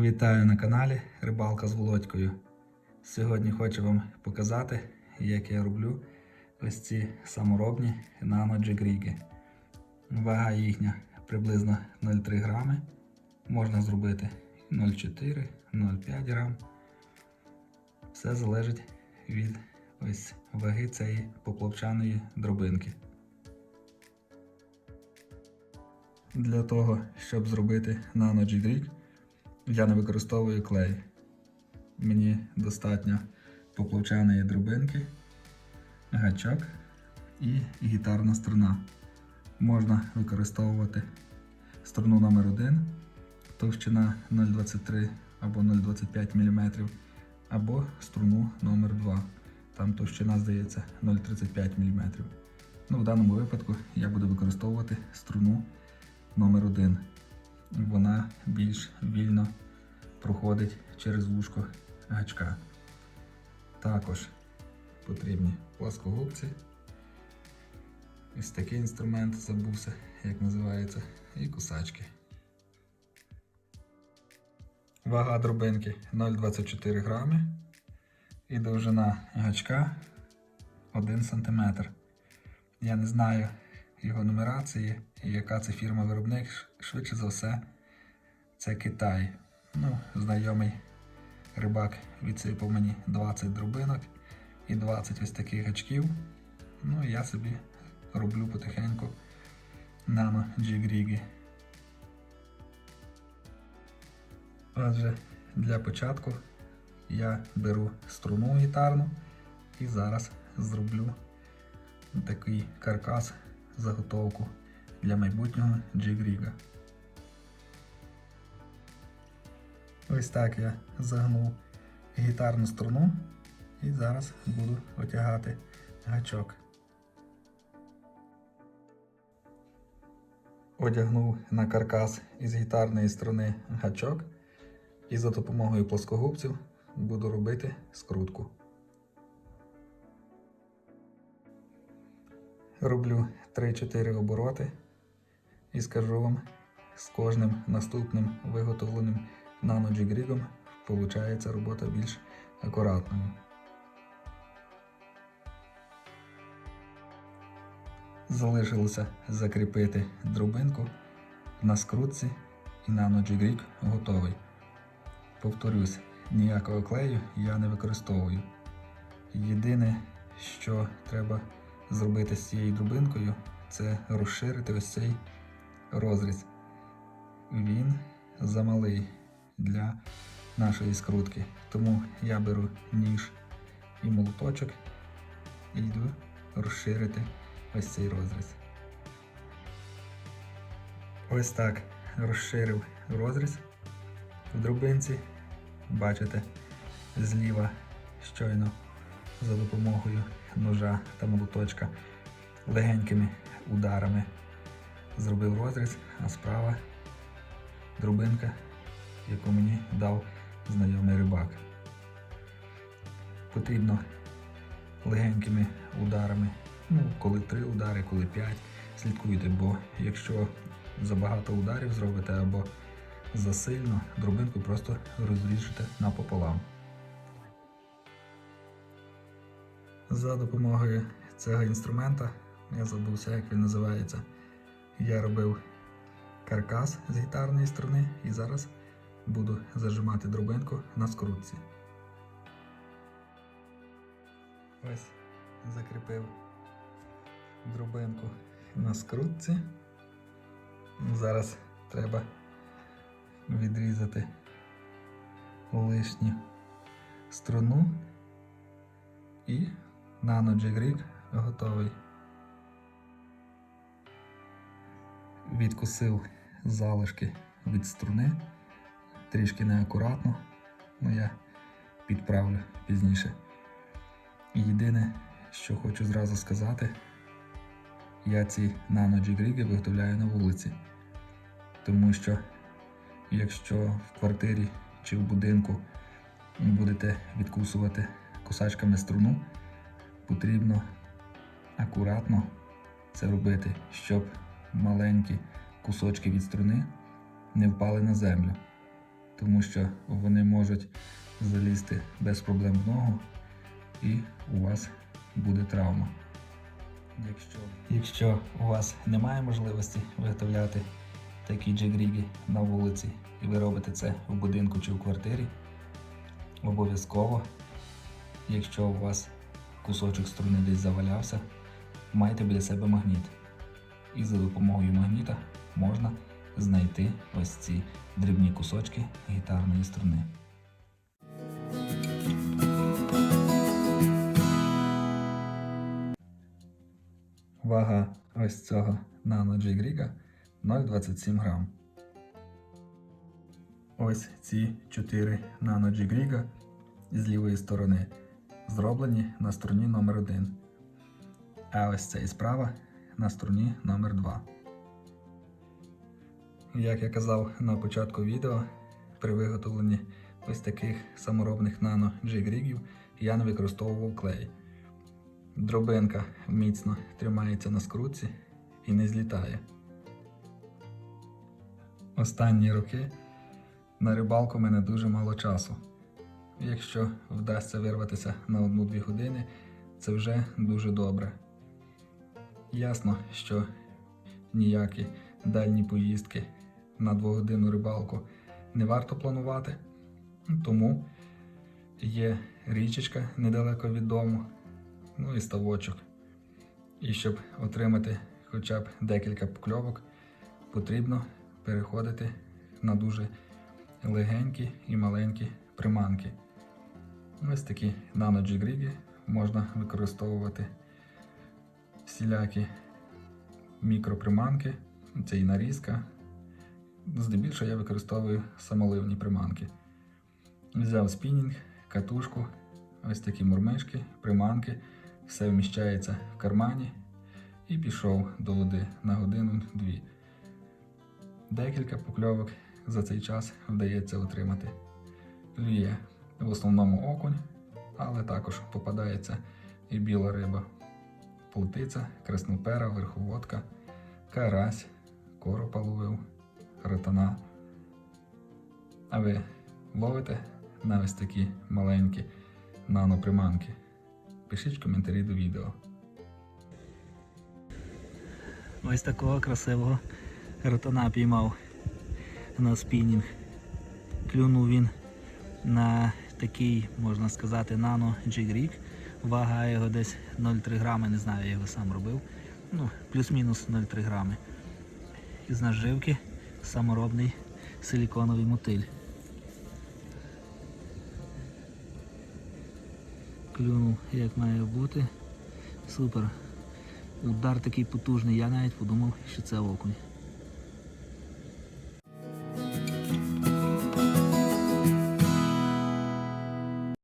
Вітаю на каналі Рибалка з Володькою. Сьогодні хочу вам показати, як я роблю ось ці саморобні наноджигріги. Вага їхня приблизно 0,3 грами. Можна зробити 0,4, 0,5 грам. Все залежить від ось ваги цієї поплавчаної дробинки. Для того, щоб зробити наноджигріг, я не використовую клей. Мені достатньо поплавчаної дробинки, гачок і гітарна струна. Можна використовувати струну номер 1 товщина 0,23 або 0,25 мм, або струну номер 2 Там товщина, здається, 0,35 мм. Ну, в даному випадку я буду використовувати струну номер 1 вона більш вільно проходить через вушко гачка. Також потрібні плоскогубці. Ось такий інструмент забувся, як називається, і кусачки. Вага дробинки 0,24 грами і довжина гачка 1 см. Я не знаю його нумерації яка це фірма-виробник, швидше за все, це Китай. Ну, знайомий рибак відсипав мені 20 дробинок і 20 ось таких гачків. Ну, я собі роблю потихеньку нано джигріги. Отже, для початку я беру струну гітарну і зараз зроблю такий каркас заготовку для майбутнього джигріга. Ось так я загнув гітарну струну і зараз буду отягати гачок. Одягнув на каркас із гітарної струни гачок і за допомогою плоскогубців буду робити скрутку. Роблю 3-4 обороти і скажу вам, з кожним наступним виготовленим наноджигрігом виходить робота більш акуратною. Залишилося закріпити дробинку на скрутці і наноджигріг готовий. Повторюсь, ніякого клею я не використовую. Єдине, що треба зробити з цією дробинкою, це розширити ось цей розріз. Він замалий для нашої скрутки. Тому я беру ніж і молоточок і йду розширити ось цей розріз. Ось так розширив розріз в дробинці. Бачите, зліва щойно за допомогою ножа та молоточка легенькими ударами зробив розріз, а справа дробинка, яку мені дав знайомий рибак. Потрібно легенькими ударами, ну, коли три удари, коли п'ять, слідкуйте, бо якщо забагато ударів зробите або засильно, дробинку просто розріжете напополам. За допомогою цього інструмента, я забувся, як він називається, я робив каркас з гітарної струни і зараз буду зажимати дробинку на скрутці. Ось закріпив дробинку на скрутці. Зараз треба відрізати лишню струну і наноджигрік готовий. Відкусив залишки від струни, трішки неакуратно, але я підправлю пізніше. Єдине, що хочу зразу сказати, я ці наноджигріги виготовляю на вулиці. Тому що якщо в квартирі чи в будинку будете відкусувати косачками струну, потрібно акуратно це робити, щоб маленькі кусочки від струни не впали на землю. тому що вони можуть залізти без проблем в ногу і у вас буде травма. Якщо, якщо у вас немає можливості виготовляти такі джигріги на вулиці, і ви робите це в будинку чи в квартирі, обов'язково, якщо у вас кусочок струни десь завалявся, майте біля себе магніт. І за допомогою магніта можна знайти ось ці дрібні кусочки гітарної струни. Вага ось цього Nano J-Grig 0,27 грам. Ось ці 4 Nano J-Grig з лівої сторони зроблені на струні номер 1 а ось цей справа на струні номер 2 Як я казав на початку відео, при виготовленні ось таких саморобних нано J-грігів я не використовував клей. Дробинка міцно тримається на скрутці і не злітає. Останні роки на рибалку мене дуже мало часу. Якщо вдасться вирватися на 1-2 години, це вже дуже добре. Ясно, що ніякі дальні поїздки на двогодинну рибалку не варто планувати, тому є річечка недалеко від дому, ну і ставочок. І щоб отримати хоча б декілька покльовок, потрібно переходити на дуже легенькі і маленькі приманки. Ось такі нано-джигріги можна використовувати всілякі мікроприманки, це і нарізка. Здебільшого я використовую самоливні приманки. Взяв спінінг, катушку, ось такі мурмишки, приманки, все вміщається в кармані і пішов до води на годину-дві. Декілька покльовок за цей час вдається отримати. Клює в основному окунь, але також попадається і біла риба плотиця, краснопера, верховодка, карась, коропа ловив, ротана. А ви ловите на ось такі маленькі наноприманки? Пишіть коментарі до відео. Ось такого красивого ротана піймав на спінінг. Клюнув він на такий, можна сказати, нано G-Grig. Вага його десь 0,3 грами, не знаю, я його сам робив. Ну, плюс-мінус 0,3 грами. Із наживки саморобний силіконовий мотиль. Клюнув як має бути. Супер. Удар такий потужний, я навіть подумав, що це окунь.